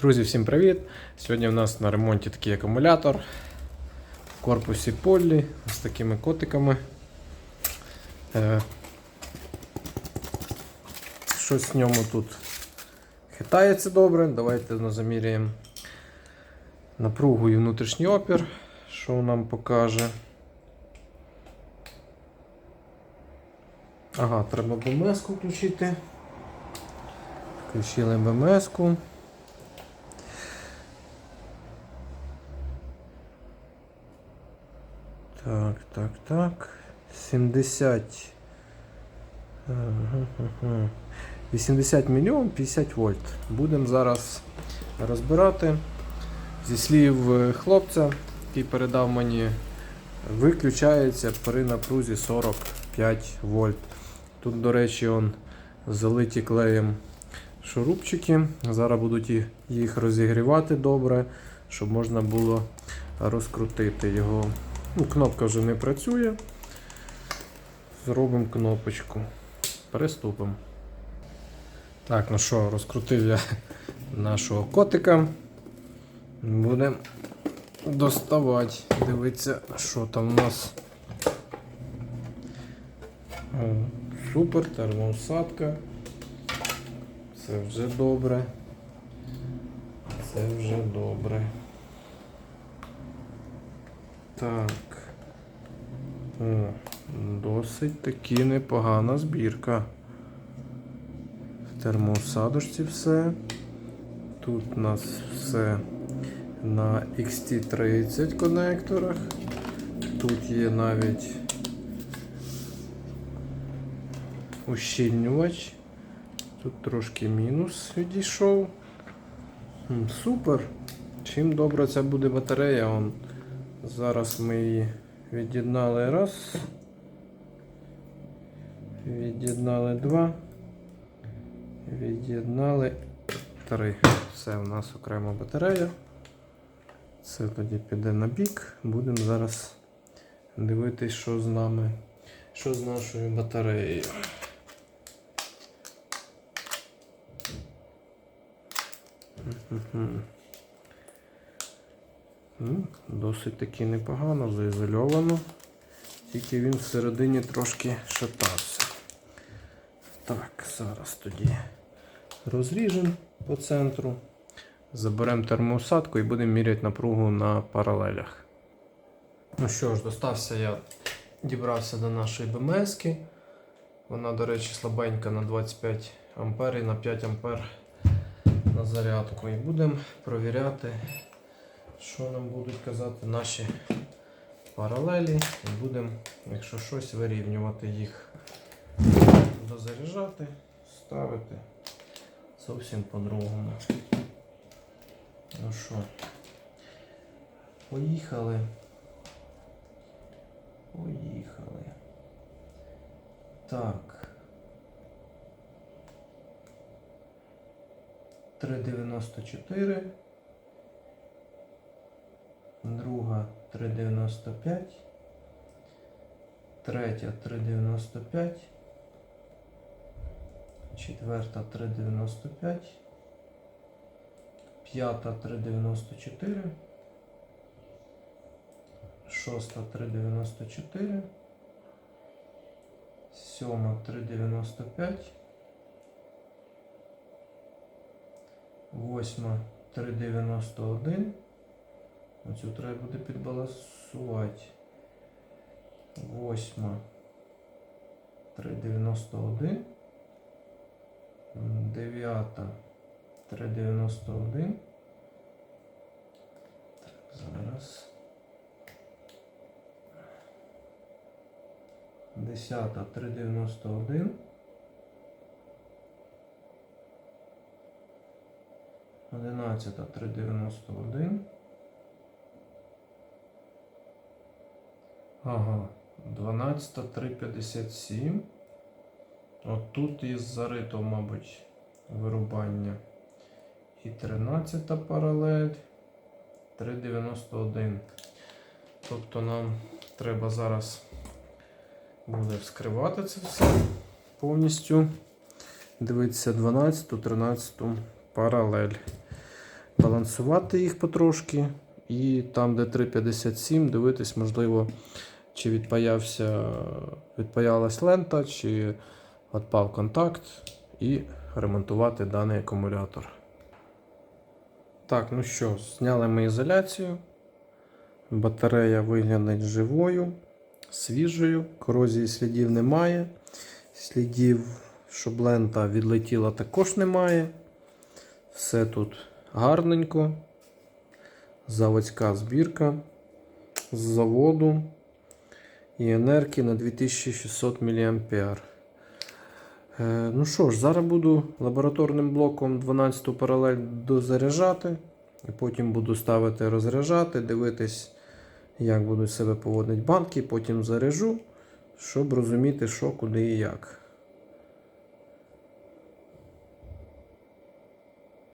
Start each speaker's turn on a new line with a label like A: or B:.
A: Друзі, всім привіт! Сьогодні у нас на ремонті такий акумулятор в корпусі Поллі з такими котиками. Е, Щось в ньому тут хитається добре. Давайте ну, заміряємо напругу і внутрішній опір, що нам покаже. Ага, треба БМС-ку включити. Включили БМС-ку. Так, так, так. 70. Ага, ага. 80 мільйон 50 вольт. Будемо зараз розбирати. Зі слів е, хлопця, який передав мені, виключається при напрузі 45 вольт. Тут, до речі, он залиті клеєм шурупчики. Зараз будуть їх розігрівати добре, щоб можна було розкрутити його. Ну, кнопка вже не працює. Зробимо кнопочку. Приступимо. Так, ну що, розкрутив я нашого котика. Будемо доставати. Дивитися, що там у нас. Супер, термоусадка. Це вже добре. Це вже добре. Так. О, досить таки непогана збірка. В термоусадочці все. Тут у нас все на XT30 конекторах. Тут є навіть ущільнювач. Тут трошки мінус відійшов. Супер. Чим добра ця буде батарея? Он, зараз ми її від'єднали раз. Від'єднали два. Від'єднали три. Все, у нас окрема батарея. Це тоді піде на бік. Будемо зараз дивитись, що з нами, що з нашою батареєю. Мгм. Досить таки непогано, заізольовано. Тільки він всередині трошки шатався. Так, зараз тоді розріжемо по центру. Заберемо термоусадку і будемо міряти напругу на паралелях. Ну що ж, достався я, дібрався до нашої БМСки. Вона, до речі, слабенька на 25 ампер і на 5 ампер на зарядку. І будемо провіряти, що нам будуть казати наші паралелі. І будемо, якщо щось, вирівнювати їх. Дозаряджати, ставити зовсім по-другому. Ну що, поїхали. Поїхали. Так. 3,94. Друга 3,95. Третя 3,95. Четверта 3,95. П'ята 3,94. Шоста 3,94. Сьома 3,95. Восьма 3,91. Оцю треба буде підбалансувати. Восьма 3,91. М, Дев'ята 3,91. Так, зараз. Десята 3,91. Одинадцята 3,91. Ага, 12 3,57. От тут із зарито, мабуть, вирубання. І 13 паралель 3,91. Тобто нам треба зараз буде вскривати це все повністю. Дивитися 12, 13 паралель. балансувати їх потрошки. І там, де 3,57, дивитись, можливо, чи відпаявся, відпаялась лента, чи відпав контакт, і ремонтувати даний акумулятор. Так, ну що, зняли ми ізоляцію. Батарея виглядить живою, свіжою, корозії слідів немає. Слідів, щоб лента відлетіла, також немає. Все тут гарненько. Заводська збірка з заводу і енергії на 2600 мА. Е, ну що ж, зараз буду лабораторним блоком 12 паралель дозаряджати. І потім буду ставити розряджати, дивитись, як будуть себе поводити банки, потім заряжу, щоб розуміти, що, куди і як.